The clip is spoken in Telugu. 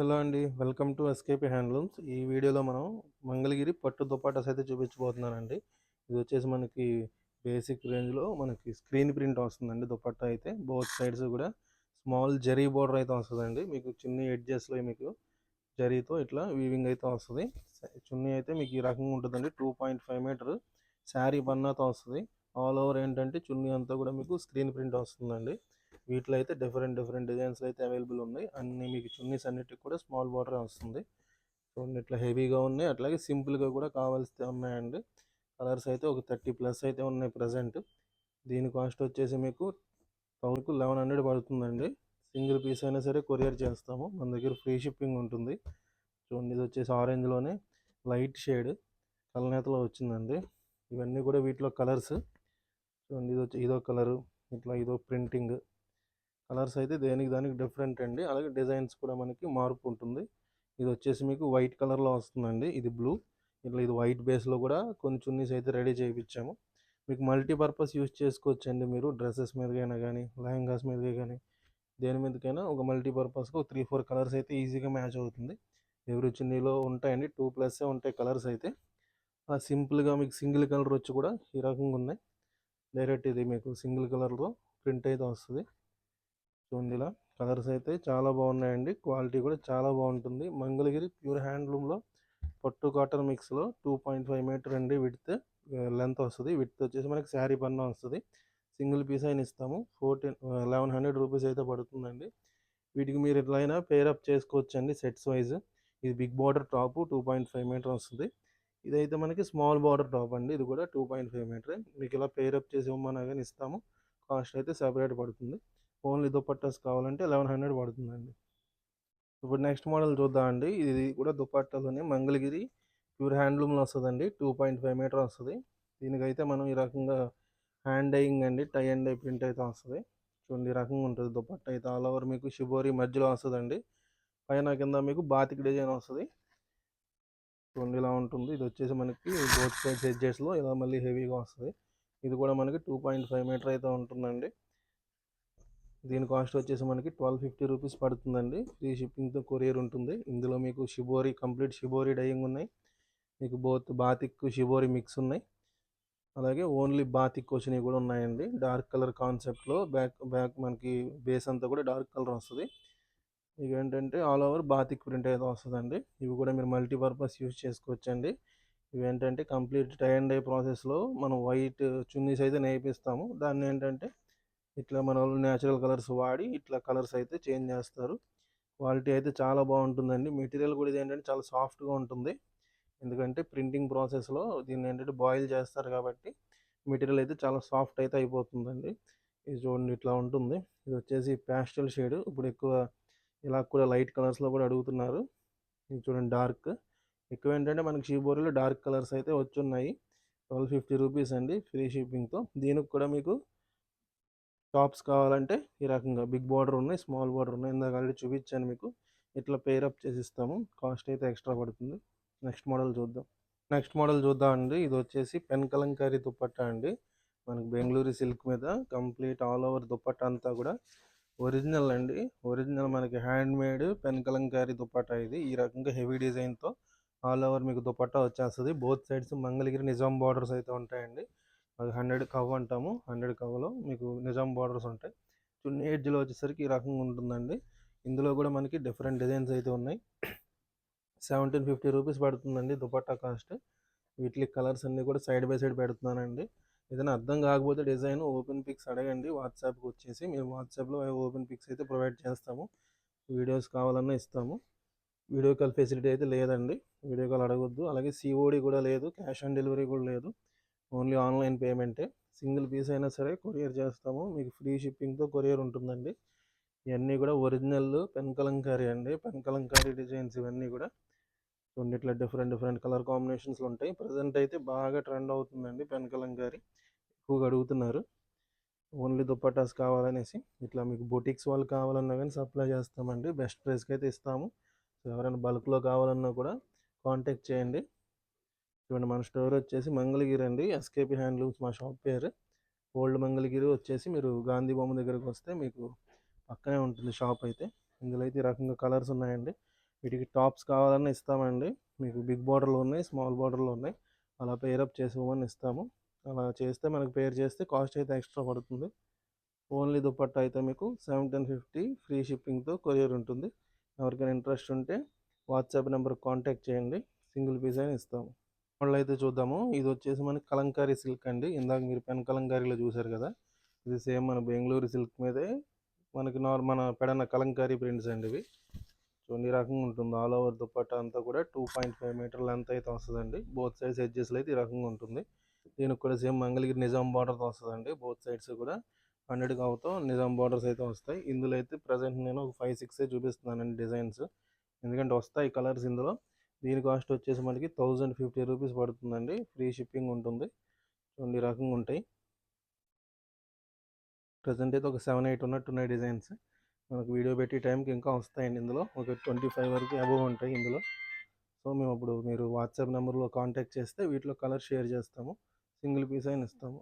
హలో అండి వెల్కమ్ టు ఎస్కేపీ హ్యాండ్లూమ్స్. ఈ వీడియోలో మనం మంగళగిరి పట్టు దుపాటాస్ అయితే చూపించబోతున్నానండి. ఇది వచ్చేసి మనకి బేసిక్ రేంజ్లో మనకి స్క్రీన్ ప్రింట్ వస్తుందండి దుపట్టా అయితే. బోత్ సైడ్స్ కూడా స్మాల్ జరీ బోర్డర్ అయితే వస్తుందండి. మీకు చిన్న ఎడ్జెస్లో మీకు జరీతో ఇట్లా వీవింగ్ అయితే వస్తుంది. చున్నీ అయితే మీకు ఈ రకంగా ఉంటుందండి. Two point five meter sari పన్నాతో వస్తుంది. ఆల్ ఓవర్ ఏంటంటే చున్నీ అంతా కూడా మీకు స్క్రీన్ ప్రింట్ వస్తుందండి. వీటిలో అయితే డిఫరెంట్ డిఫరెంట్ డిజైన్స్ అయితే అవైలబుల్ ఉన్నాయి. అన్ని మీకు చున్నీస్ అన్నిటికి కూడా స్మాల్ బార్డర్ వస్తుంది. చూడండి ఇట్లా హెవీగా ఉన్నాయి. అట్లాగే సింపుల్గా కూడా కావాల్సి ఉన్నాయండి. కలర్స్ అయితే ఒక థర్టీ ప్లస్ అయితే ఉన్నాయి ప్రజెంట్ దీని కాస్ట్ వచ్చేసి మీకు టౌన్కు లెవెన్ హండ్రెడ్ పడుతుందండి. సింగిల్ పీస్ అయినా సరే కొరియర్ చేస్తాము. మన దగ్గర ఫ్రీ షిప్పింగ్ ఉంటుంది. చూడండి ఇది వచ్చేసి ఆరెంజ్లోనే లైట్ షేడ్ కలనేతలో వచ్చిందండి. ఇవన్నీ కూడా వీటిలో కలర్స్ చూడండి ఇది వచ్చి ఇదో కలరు ఇట్లా ఇదో ప్రింటింగ్ కలర్స్ అయితే దేనికి దానికి డిఫరెంట్ అండి. అలాగే డిజైన్స్ కూడా మనకి మార్పు ఉంటుంది. ఇది వచ్చేసి మీకు వైట్ కలర్లో వస్తుందండి. ఇది బ్లూ. ఇట్లా ఇది వైట్ బేస్లో కూడా కొన్ని చున్నీస్ అయితే రెడీ చేయించాము మీకు మల్టీపర్పస్ యూస్ చేసుకోవచ్చండి మీరు. డ్రెస్సెస్ మీదకైనా కానీ లెహంగాస్ మీదకి కానీ దేని మీదకైనా ఒక మల్టీపర్పస్కి ఒక త్రీ ఫోర్ కలర్స్ అయితే ఈజీగా మ్యాచ్ అవుతుంది. ఎవరి చున్నీలో ఉంటాయండి. టూ ప్లస్ ఉంటాయి కలర్స్ అయితే. సింపుల్గా మీకు సింగిల్ కలర్ వచ్చి కూడా ఈ రకంగా ఉన్నాయి. డైరెక్ట్ ఇది మీకు సింగిల్ కలర్లో ప్రింట్ అయితే వస్తుంది. చూడండి ఇలా కలర్స్ అయితే చాలా బాగున్నాయండి. క్వాలిటీ కూడా చాలా బాగుంటుంది. మంగళగిరి ప్యూర్ హ్యాండ్లూమ్లో పట్టు కాటన్ మిక్స్లో టూ పాయింట్ ఫైవ్ మీటర్ అండి విడ్త్. లెంత్ వస్తుంది. విడ్త్ వచ్చేసి మనకి శారీ పన్న వస్తుంది. సింగిల్ పీస్ అయిన ఇస్తాము. ఫోర్టీన్ లెవెన్ హండ్రెడ్ రూపీస్ అయితే పడుతుందండి. వీటికి మీరు ఎట్లయినా పేరప్ చేసుకోవచ్చు అండి సెట్స్ వైజ్. ఇది big border top two point five meter వస్తుంది. ఇదైతే మనకి స్మాల్ బార్డర్ టాప్ అండి. ఇది కూడా టూ పాయింట్ ఫైవ్ మీటర్. మీకు ఇలా పేరప్ చేసి ఇవ్వమన్నా కానీ ఇస్తాము. కాస్ట్ అయితే సెపరేట్ పడుతుంది. ఓన్లీ దుపట్టాస్ కావాలంటే లెవెన్ హండ్రెడ్ పడుతుందండి. ఇప్పుడు నెక్స్ట్ మోడల్ చూద్దామండి ఇది కూడా దుపట్టాలోనే మంగళగిరి ప్యూర్ హ్యాండ్లూమ్లో వస్తుందండి. టూ పాయింట్ ఫైవ్ మీటర్ వస్తుంది. దీనికైతే మనం ఈ రకంగా హ్యాండ్ డైయింగ్ అండి టై అండ్ డై ప్రింట్ అయితే వస్తుంది. చూడండి ఈ రకంగా ఉంటుంది దుపట్ట అయితే ఆల్ ఓవర్ మీకు షిబోరి మధ్యలో వస్తుందండి. పైన కింద మీకు బాతిక్ డిజైన్ వస్తుంది. చూడండి ఇలా ఉంటుంది. ఇది వచ్చేసి మనకి బోత్ సైడ్స్ ఎడ్జెస్లో ఇలా మళ్ళీ హెవీగా వస్తుంది. ఇది కూడా మనకి టూ పాయింట్ ఫైవ్ మీటర్ అయితే ఉంటుందండి. దీని కాస్ట్ వచ్చేసి మనకి ట్వెల్వ్ ఫిఫ్టీ రూపీస్ పడుతుందండి. ఫ్రీ షిప్పింగ్తో కొరియర్ ఉంటుంది. ఇందులో మీకు షిబోరి కంప్లీట్ షిబోరి డైయింగ్ ఉన్నాయి. మీకు బోత్ బాతిక్ షిబోరి మిక్స్ ఉన్నాయి. అలాగే ఓన్లీ బాతిక్ వచ్చినవి కూడా ఉన్నాయండి. డార్క్ కలర్ కాన్సెప్ట్లో బ్యాక్ బ్యాక్ మనకి బేస్ అంతా కూడా డార్క్ కలర్ వస్తుంది. ఇవి ఏంటంటే ఆల్ ఓవర్ బాతిక్ ప్రింట్ అయితే వస్తుందండి. ఇవి కూడా మీరు మల్టీపర్పస్ యూజ్ చేసుకోవచ్చండి. ఇవి ఏంటంటే కంప్లీట్ టై అండ్ డై ప్రాసెస్లో మనం వైట్ చున్నీస్ అయితే నేర్పిస్తాము దాన్ని ఏంటంటే ఇట్లా మన వాళ్ళు న్యాచురల్ కలర్స్ వాడి ఇట్లా కలర్స్ అయితే చేంజ్ చేస్తారు. క్వాలిటీ అయితే చాలా బాగుంటుందండి. మెటీరియల్ కూడా ఇది ఏంటంటే చాలా సాఫ్ట్గా ఉంటుంది. ఎందుకంటే ప్రింటింగ్ ప్రాసెస్లో దీన్ని ఏంటంటే బాయిల్ చేస్తారు కాబట్టి మెటీరియల్ అయితే చాలా సాఫ్ట్ అయితే అయిపోతుందండి. ఇది చూడండి ఇట్లా ఉంటుంది. ఇది వచ్చేసి ప్యాస్టల్ షేడ్. ఇప్పుడు ఎక్కువ ఇలా కూడా లైట్ కలర్స్లో కూడా అడుగుతున్నారు. ఇది చూడండి డార్క్. ఎక్కువ ఏంటంటే మనకి షీబోరీలో డార్క్ కలర్స్ అయితే వచ్చున్నాయి. ట్వెల్వ్ ఫిఫ్టీ రూపీస్ అండి ఫ్రీ షిప్పింగ్తో. దీనికి కూడా మీకు టాప్స్ కావాలంటే ఈ రకంగా. బిగ్ బార్డర్ ఉన్నాయి స్మాల్ బార్డర్ ఉన్నాయి. ఇందాక ఆల్రెడీ చూపించాను మీకు. ఇట్లా పేరప్ చేసి ఇస్తాము కాస్ట్ అయితే ఎక్స్ట్రా పడుతుంది. నెక్స్ట్ మోడల్ చూద్దాం. నెక్స్ట్ మోడల్ చూద్దాం అండి. ఇది వచ్చేసి పెన్ కలంకారీ దుప్పట్టా అండి. మనకి బెంగళూరు సిల్క్ మీద కంప్లీట్ ఆల్ ఓవర్ దుప్పట్టా అంతా కూడా ఒరిజినల్ అండి. ఒరిజినల్ మనకి hand made pen Kalamkari dupatta ఇది. ఈ రకంగా హెవీ డిజైన్తో ఆల్ ఓవర్ మీకు దుప్పట్టా వచ్చేస్తుంది. Both sides Mangalagiri Nizam borders అయితే ఉంటాయండి. అది హండ్రెడ్ కవ్ అంటాము. హండ్రెడ్ కవ్లో మీకు నిజాం బార్డర్స్ ఉంటాయి. చున్నీ ఎడ్జ్లో వచ్చేసరికి ఈ రకంగా ఉంటుందండి. ఇందులో కూడా మనకి డిఫరెంట్ డిజైన్స్ అయితే ఉన్నాయి. సెవెంటీన్ ఫిఫ్టీ రూపీస్ పడుతుందండి దుపట్టా కాస్ట్ వీటి కలర్స్ అన్నీ కూడా సైడ్ బై సైడ్ పెడుతున్నానండి. ఏదైనా అర్థం కాకపోతే డిజైన్ ఓపెన్ పిక్స్ అడగండి. వాట్సాప్కి వచ్చేసి మేము వాట్సాప్లో ఓపెన్ పిక్స్ అయితే ప్రొవైడ్ చేస్తాము. వీడియోస్ కావాలన్నా ఇస్తాము. వీడియో కాల్ ఫెసిలిటీ అయితే లేదండి. వీడియో కాల్ అడగొద్దు. అలాగే సిఓడి కూడా లేదు. క్యాష్ ఆన్ డెలివరీ కూడా లేదు. ఓన్లీ ఆన్లైన్ పేమెంటే. సింగిల్ పీస్ అయినా సరే కొరియర్ చేస్తాము. మీకు ఫ్రీ షిప్పింగ్తో కొరియర్ ఉంటుందండి. ఇవన్నీ కూడా ఒరిజినల్ పెన్ కలంకారీ అండి. పెన్ కలంకారీ డిజైన్స్ ఇవన్నీ కూడా. చూడండి ఇట్లా డిఫరెంట్ డిఫరెంట్ కలర్ కాంబినేషన్స్లో ఉంటాయి. ప్రజెంట్ అయితే బాగా ట్రెండ్ అవుతుందండి పెన్ కలంకారీ. ఎక్కువగా అడుగుతున్నారు. ఓన్లీ దుప్పటాస్ కావాలనేసి ఇట్లా మీకు బొటిక్స్ వాళ్ళు కావాలన్నా కానీ సప్లై చేస్తామండి. బెస్ట్ ప్రైస్కి అయితే ఇస్తాము. సో ఎవరైనా బల్క్లో కావాలన్నా కూడా కాంటాక్ట్ చేయండి. చూడండి మన స్టోర్ వచ్చేసి మంగళగిరి అండి. ఎస్కేపీ హ్యాండ్లూమ్స్ మా షాప్ పేరు. ఓల్డ్ మంగళగిరి వచ్చేసి మీరు గాంధీ బొమ్మ దగ్గరకు వస్తే మీకు పక్కనే ఉంటుంది షాప్ అయితే. ఇందులో అయితే ఈ రకంగా కలర్స్ ఉన్నాయండి. వీటికి టాప్స్ కావాలన్నా ఇస్తామండి. మీకు బిగ్ బార్డర్లో ఉన్నాయి స్మాల్ బార్డర్లో ఉన్నాయి. అలా పేరప్ చేసి ఇవ్వమని ఇస్తాము. అలా చేస్తే మనకు పేర్ చేస్తే కాస్ట్ అయితే ఎక్స్ట్రా పడుతుంది. ఓన్లీ దుపట్టా అయితే మీకు సెవెంటీన్ ఫిఫ్టీ ఫ్రీ షిప్పింగ్తో కొరియర్ ఉంటుంది. ఎవరికైనా ఇంట్రెస్ట్ ఉంటే వాట్సాప్ నెంబర్ కాంటాక్ట్ చేయండి. సింగిల్ పీస్ అయినా ఇస్తాము. మళ్ళీ అయితే చూద్దాము. ఇది వచ్చేసి మనకి కలంకారీ సిల్క్ అండి. ఇందాక మీరు పెన్ కలంకారీలో చూసారు కదా? ఇది సేమ్ మన బెంగళూరు సిల్క్ మీదే. మనకి నార్ మన పెడన కలంకారీ ప్రింట్స్ అండి ఇవి. చూడండి ఈ రకంగా ఉంటుంది. ఆల్ ఓవర్ దుప్పట్ట అంతా కూడా two point five meter length అయితే వస్తుందండి. బోత్ సైడ్స్ ఎడ్జెస్లో అయితే ఈ రకంగా ఉంటుంది. దీనికి కూడా సేమ్ మంగళగిరి నిజాం బార్డర్తో వస్తుందండి. బోత్ సైడ్స్ కూడా హండ్రెడ్ కావుతో నిజాం బార్డర్స్ అయితే వస్తాయి. ఇందులో అయితే ప్రజెంట్ నేను ఒక ఫైవ్ సిక్స్ చూపిస్తున్నానండి డిజైన్స్. ఎందుకంటే వస్తాయి కలర్స్ ఇందులో. దీని కాస్ట్ వచ్చేసి మనకి థౌజండ్ ఫిఫ్టీ రూపీస్ పడుతుందండి. ఫ్రీ షిప్పింగ్ ఉంటుంది. చూడండి ఈ రకంగా ఉంటాయి. ప్రజెంట్ అయితే ఒక సెవెన్ ఎయిట్ ఉన్నట్టున్నాయి డిజైన్స్. మనకు వీడియో పెట్టి టైంకి ఇంకా వస్తాయండి ఇందులో. ఒక ట్వంటీ ఫైవ్ వరకు అబవ్ ఉంటాయి ఇందులో. సో మేము అప్పుడు మీరు వాట్సాప్ నెంబర్లో కాంటాక్ట్ చేస్తే వీటిలో కలర్ షేర్ చేస్తాము. సింగిల్ పీస్ అయినా ఇస్తాము.